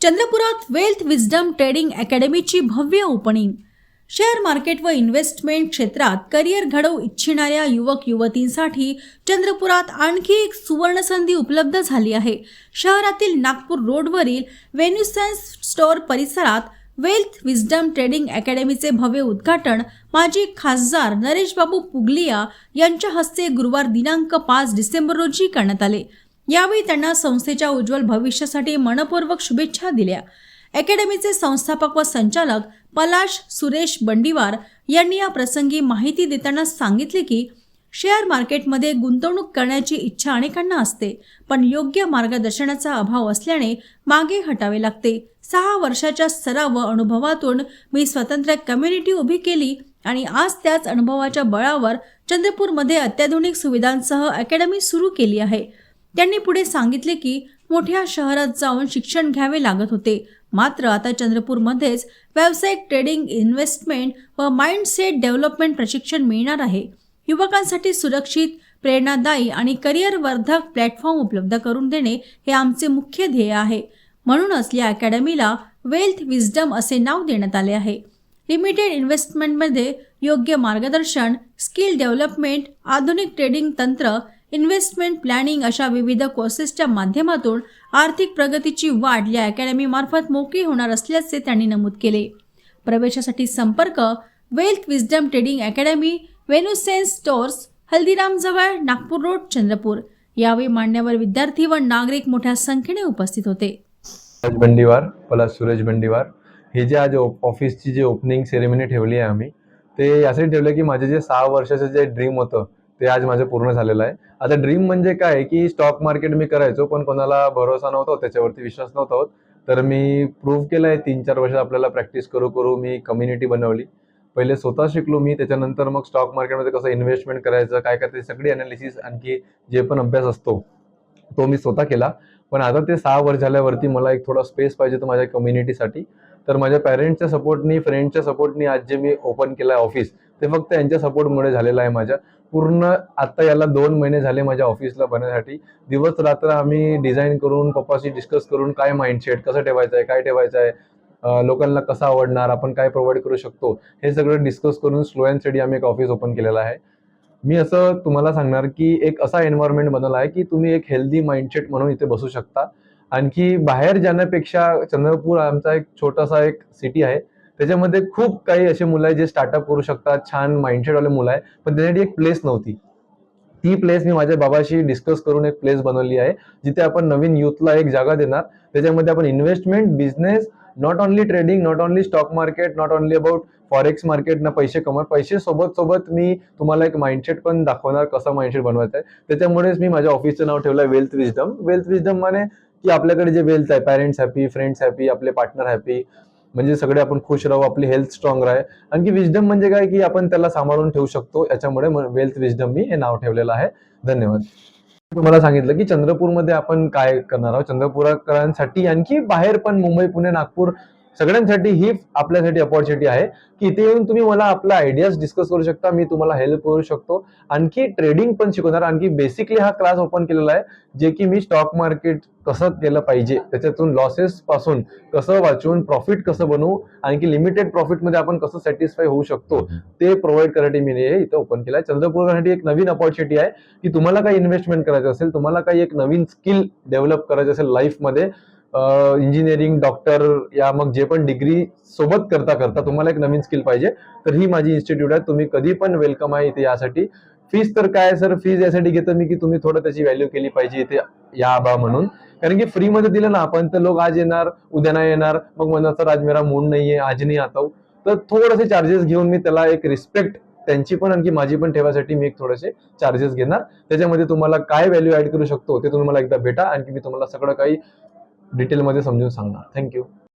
चंद्रपुरात wealth wisdom trading अकॅडमीची भव्य opening. Share market व इन्व्हेस्टमेंट क्षेत्रात करिअर घडवू इच्छिणाऱ्या युवक युवतींसाठी चंद्रपुरात आणखी एक सुवर्णसंधी उपलब्ध झाली आहे. शहरातील नागपूर रोडवरील वेन्युसेन्स स्टोअर परिसरात वेल्थ विजडम ट्रेडिंग अकॅडमीचे भव्य उद्घाटन माजी खासदार नरेशबाबू पुगलिया यांच्या हस्ते गुरुवार दिनांक पाच डिसेंबर रोजी करण्यात आले. यावेळी त्यांना संस्थेच्या उज्ज्वल भविष्यासाठी मनपूर्वक शुभेच्छा दिल्या. अकॅडमीचे संस्थापक व संचालक पलाश सुरेश बंडीवार यांनी या प्रसंगी माहिती देताना सांगितले की शेअर मार्केटमध्ये गुंतवणूक करण्याची इच्छा अनेकांना असते पण योग्य मार्गदर्शनाचा अभाव असल्याने मागे हटावे लागते. सहा वर्षाच्या सराव व अनुभवातून मी स्वतंत्र कम्युनिटी उभी केली आणि आज त्याच अनुभवाच्या बळावर चंद्रपूरमध्ये अत्याधुनिक सुविधांसह अकॅडमी सुरू केली आहे. त्यांनी पुढे सांगितले की मोठ्या शहरात जाऊन शिक्षण घ्यावे लागत होते. मात्र आता चंद्रपूरमध्येच व्यावसायिक ट्रेडिंग इन्व्हेस्टमेंट व माइंडसेट डेव्हलपमेंट प्रशिक्षण मिळणार आहे. युवकांसाठी सुरक्षित प्रेरणादायी आणि करिअर वर्धक प्लॅटफॉर्म उपलब्ध करून देणे हे आमचे मुख्य ध्येय आहे. म्हणूनच या अकॅडमीला वेल्थ विजडम असे नाव देण्यात आले आहे. लिमिटेड इन्व्हेस्टमेंटमध्ये योग्य मार्गदर्शन स्किल डेव्हलपमेंट आधुनिक ट्रेडिंग तंत्र इन्व्हेस्टमेंट प्लॅनिंग अशा विविध कोर्सेसच्या माध्यमातून आर्थिक प्रगतीची वाढ या अकॅडमीमार्फत मोकळी होणार असल्याचे त्यांनी नमूद केले. प्रवेशासाठी संपर्क वेल्थ विजडम ट्रेडिंग अकॅडमी वेनुसेन्स स्टोर्स हल्दीरामजवळ नागपूर रोड चंद्रपूर. यावेळी मान्यवर विद्यार्थी व नागरिक मोठ्या संख्येने उपस्थित होते. सूरज बंडीवार प्लस सुरेश बंडीवार. हे जे आज ऑफिसची जी ओपनिंग सेरेमनी ठेवली आहे आम्ही ते यासाठी ठेवलं की माझे जे सहा वर्षाचं जे ड्रीम होतं ते आज माझं पूर्ण झालेलं आहे. आता ड्रीम म्हणजे काय की स्टॉक मार्केट मी करायचो पण कोणाला भरोसा नव्हता त्याच्यावरती विश्वास नव्हता होत. तर मी प्रूव्ह केलं आहे तीन चार वर्ष आपल्याला प्रॅक्टिस करू करू मी कम्युनिटी बनवली. पहिले स्वतः शिकलो मी त्याच्यानंतर मग स्टॉक मार्केटमध्ये कसं इन्व्हेस्टमेंट करायचं काय करायचं सगळी अनालिसिस आणखी जे पण अभ्यास असतो तो मी स्वतः केला. पण आता ते सहा वर्ष झाल्यावरती मला एक थोडा स्पेस पाहिजे तो माझ्या कम्युनिटीसाठी तर माझ्या पॅरेंट्सच्या सपोर्टनी फ्रेंडच्या सपोर्टनी आज जे मी ओपन केलं आहे ऑफिस ते फक्त यांच्या सपोर्टमुळे झालेलं आहे माझ्या. पूर्ण आता याला दोन महिने झाले माझ्या ऑफिसला बनण्यासाठी. दिवस रात्र आम्ही डिझाईन करून पप्पाशी डिस्कस करून काय माइंडसेट कसं ठेवायचं आहे काय ठेवायचं आहे लोकांना कसं आवडणार आपण काय प्रोव्हाइड करू शकतो हे सगळं डिस्कस करून स्लो अँड स्टडी आम्ही एक ऑफिस ओपन केलेलं आहे. मी असं तुम्हाला सांगणार की एक असा एन्व्हायरमेंट बनवला आहे की तुम्ही एक हेल्दी माइंडसेट म्हणून इथे बसू शकता. आणखी बाहेर जाण्यापेक्षा चंद्रपूर आमचा एक छोटासा एक सिटी आहे. त्याच्यामध्ये खूप काही असे मुलं आहेत जे स्टार्टअप करू शकतात छान माइंडसेटवाले मुलं आहे पण त्यासाठी एक प्लेस नव्हती. ती प्लेस मी माझ्या बाबाशी डिस्कस करून एक प्लेस बनवली आहे जिथे आपण नवीन युथला एक जागा देणार. त्याच्यामध्ये आपण investment business not only trading not only stock market not only about forex market ना पैसे कमव पैसे सोबत सोबत मी तुम्हाला एक माइंडसेट पण दाखवणार कसं माइंडसेट बनवायचं आहे. त्याच्यामुळेच मी माझ्या ऑफिसचं नाव ठेवलं आहे वेल्थ विजडम वेल्थ विजडम म्हणजे की आपल्याकडे जे वेल्थ आहे पॅरेंट्स हॅपी फ्रेंड्स हॅपी आपले पार्टनर हॅपी म्हणजे सगळे आपण खुश राहू आपली हेल्थ स्ट्रॉंग राहे आणखी विजडम म्हणजे काय? की आपण त्याला सांभाळून ठेवू शकतो. याच्यामुळे वेल्थ विजडम मी हे नाव ठेवलेलं आहे. धन्यवाद. तुम्हाला सांगितलं की चंद्रपूरमध्ये आपण काय करणार आहोत? चंद्रपुराकरांसाठी आणखी बाहेर पण मुंबई पुणे नागपूर सगळ्यांसाठी ही आपल्यासाठी अपॉर्च्युनिटी आहे की इथे येऊन तुम्ही मला आपला आयडियाज डिस्कस करू शकता मी तुम्हाला हेल्प करू शकतो. आणखी ट्रेडिंग पण शिकवणार आणखी बेसिकली हा क्लास ओपन केलेला आहे जे की मी स्टॉक मार्केट कसं केलं पाहिजे त्याच्यातून लॉसेस पासून कसं वाचून प्रॉफिट कसं बनवू आणखी लिमिटेड प्रॉफिटमध्ये आपण कसं सॅटिस्फाय होऊ शकतो ते प्रोव्हाइड करायसाठी मी हे इथं ओपन केलं आहे. चंद्रपूरसाठी एक नवीन अपॉर्च्युनिटी आहे की तुम्हाला काही इन्व्हेस्टमेंट करायचं असेल तुम्हाला काही एक नवीन स्किल डेव्हलप करायचं असेल लाईफमध्ये इंजिनिअरिंग डॉक्टर या मग जे पण डिग्री सोबत करता करता तुम्हाला एक नवीन स्किल पाहिजे तर ही माझी इन्स्टिट्यूट आहे. तुम्ही कधी पण वेलकम आहे इथे यासाठी. फीस तर काय सर फीज यासाठी घेतो मी की तुम्ही थोडं त्याची व्हॅल्यू केली पाहिजे इथे या बा म्हणून. कारण की फ्रीमध्ये दिलं ना आपण तर लोक आज येणार उद्या नाही येणार मग म्हणणार सर आज मेरा मूड नाहीये आज नाही आता तर थोडेसे चार्जेस घेऊन मी त्याला एक रिस्पेक्ट त्यांची पण आणखी माझी पण ठेवासाठी मी एक थोडेसे चार्जेस घेणार. त्याच्यामध्ये तुम्हाला काय व्हॅल्यू ऍड करू शकतो ते तुम्ही मला एकदा भेटा. आणखी मी तुम्हाला सगळं काही डिटेलमध्ये समजून सांगणार. थँक्यू